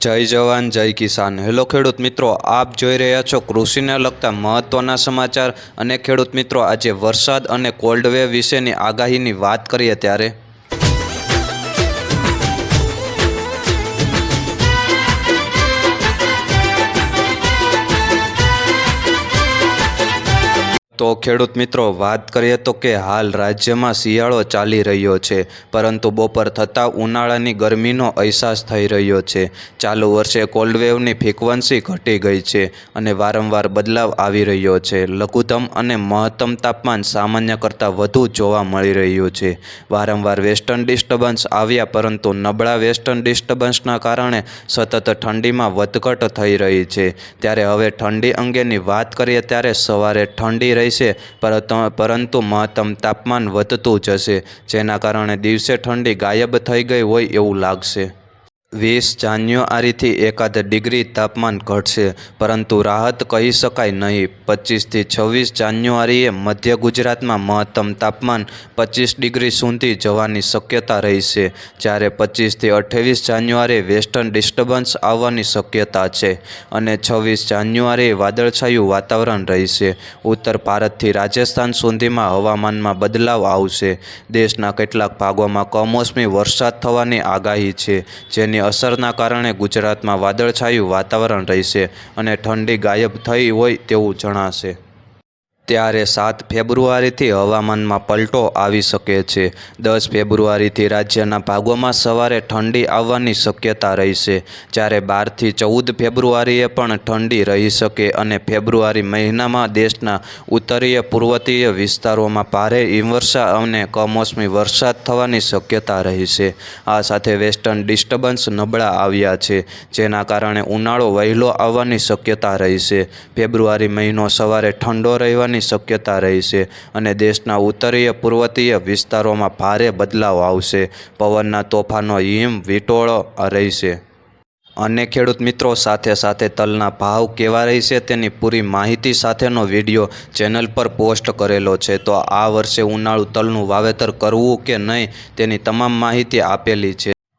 જય જવાન, જય કિસાન. હેલો ખેડૂત મિત્રો, આપ જોઈ રહ્યા છો કૃષિને લગતા મહત્ત્વના સમાચાર. અને ખેડૂત મિત્રો, આજે વરસાદ અને કોલ્ડ વેવ વિશેની આગાહીની વાત કરીએ ત્યારે તો ખેડૂત મિત્રો, વાત કરીએ તો કે હાલ રાજ્યમાં શિયાળો ચાલી રહ્યો છે, પરંતુ બપોર થતાં ઉનાળાની ગરમીનો અહેસાસ થઈ રહ્યો છે. ચાલુ વર્ષે કોલ્ડવેવની ફ્રીક્વન્સી ઘટી ગઈ છે અને વારંવાર બદલાવ આવી રહ્યો છે. લઘુત્તમ અને મહત્તમ તાપમાન સામાન્ય કરતાં વધુ જોવા મળી રહ્યું છે. વારંવાર વેસ્ટર્ન ડિસ્ટર્બન્સ આવ્યા, પરંતુ નબળા વેસ્ટર્ન ડિસ્ટર્બન્સના કારણે સતત ઠંડીમાં વધઘટ થઈ રહી છે. ત્યારે હવે ઠંડી અંગેની વાત કરીએ, ત્યારે સવારે ઠંડી રહેશે પરંતુ મહત્તમ તાપમાન વધતું જશે જેના કારણે દિવસે ઠંડી ગાયબ થઈ ગઈ હોય એવું લાગશે. વીસ જાન્યુઆરીથી એકાદ ડિગ્રી તાપમાન ઘટશે, પરંતુ રાહત કહી શકાય નહીં. પચીસથી છવ્વીસ જાન્યુઆરીએ મધ્ય ગુજરાતમાં મહત્તમ તાપમાન પચીસ ડિગ્રી સુધી જવાની શક્યતા રહેશે, જ્યારે પચીસથી અઠ્ઠાવીસ જાન્યુઆરીએ વેસ્ટર્ન ડિસ્ટર્બન્સ આવવાની શક્યતા છે અને છવ્વીસ જાન્યુઆરીએ વાદળછાયું વાતાવરણ રહેશે. ઉત્તર ભારતથી રાજસ્થાન સુધીમાં હવામાનમાં બદલાવ આવશે. દેશના કેટલાક ભાગોમાં કમોસમી વરસાદ થવાની આગાહી છે, જેની અસરના કારણે ગુજરાતમાં વાદળછાયું વાતાવરણ રહેશે અને ઠંડી ગાયબ થઈ હોય તેવું જણાશે. ત્યારે સાત ફેબ્રુઆરીથી હવામાનમાં પલટો આવી શકે છે. દસ ફેબ્રુઆરીથી રાજ્યના ભાગોમાં સવારે ઠંડી આવવાની શક્યતા રહેશે. જ્યારે બારથી ચૌદ ફેબ્રુઆરીએ પણ ઠંડી રહી શકે અને ફેબ્રુઆરી મહિનામાં દેશના ઉત્તરીય પૂર્વતીય વિસ્તારોમાં ભારે હિમવર્ષા અને કમોસમી વરસાદ થવાની શક્યતા રહેશે. આ સાથે વેસ્ટર્ન ડિસ્ટર્બન્સ નબળા આવ્યા છે, જેના કારણે ઉનાળો વહેલો આવવાની શક્યતા રહેશે. ફેબ્રુઆરી મહિનો સવારે ઠંડો રહેવાની શક્યતા રહેશે અને દેશના ઉત્તરીય પૂર્વતીય વિસ્તારોમાં ભારે બદલાવ આવશે. પવનના તોફાનો હિમ વિટોળો રહેશે અને ખેડૂત મિત્રો સાથે સાથે તલના ભાવ કેવા રહેશે તેની પૂરી માહિતી સાથેનો વીડિયો ચેનલ પર પોસ્ટ કરેલો છે. તો આ વર્ષે ઉનાળુ તલનું વાવેતર કરવું કે નહીં તેની તમામ માહિતી આપેલી છે.